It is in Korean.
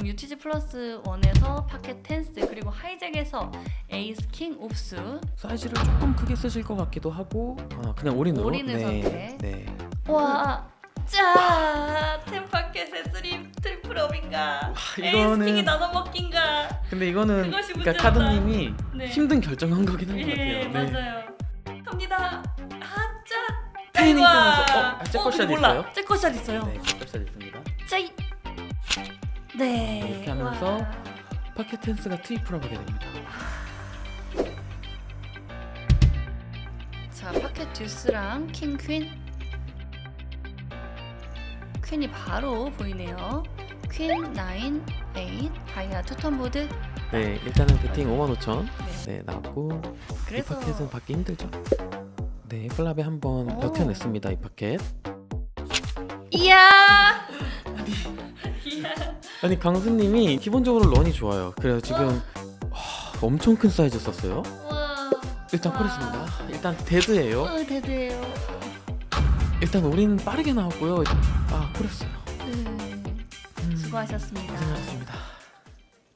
지금 UTG 플러스 1에서 파켓 텐스 그리고 하이잭에서 에이스 킹 옵스 사이즈를 조금 크게 쓰실 것 같기도 하고 아, 그냥 올인으로 올인을 네. 선택. 네. 와, 짜! 템파켓의 쓰리 트리플 업인가? 에이스 이거는- 킹이 나눠 먹긴가? 근데 이거는 그것이 그러니까 문제였다. 카드님이 네. 힘든 결정한 거긴 한 것 예, 같아요. 네. 맞아요. 갑니다. 아, 짜! 아이고야. 하면서 어, 아, 잭컷샷 어, 근데 있어요? 잭컷샷 있어요. 네, 샷 있습니다. 짜이. 네. 이렇게 하면서 와. 파켓 텐스가 트리플업하게 됩니다. 자 파켓 듀스랑 킹 퀸. 퀸이 바로 보이네요. 퀸, 나인, 에잇, 다이아 투턴 보드. 네, 일단은 배팅 55,000. 네. 네, 나왔고 이 그래서 파켓은 받기 힘들죠. 네, 플랍에 한번 오. 버텨냈습니다. 이 파켓. 이야. 아니 강수님이 기본적으로 런이 좋아요. 그래서 지금 와, 엄청 큰 사이즈 썼어요. 와. 일단 와. 콜했습니다. 일단 데드예요. 어, 대드예요. 일단 우린 빠르게 나왔고요. 아 콜했어요. 네. 음, 수고하셨습니다. 고생하셨습니다.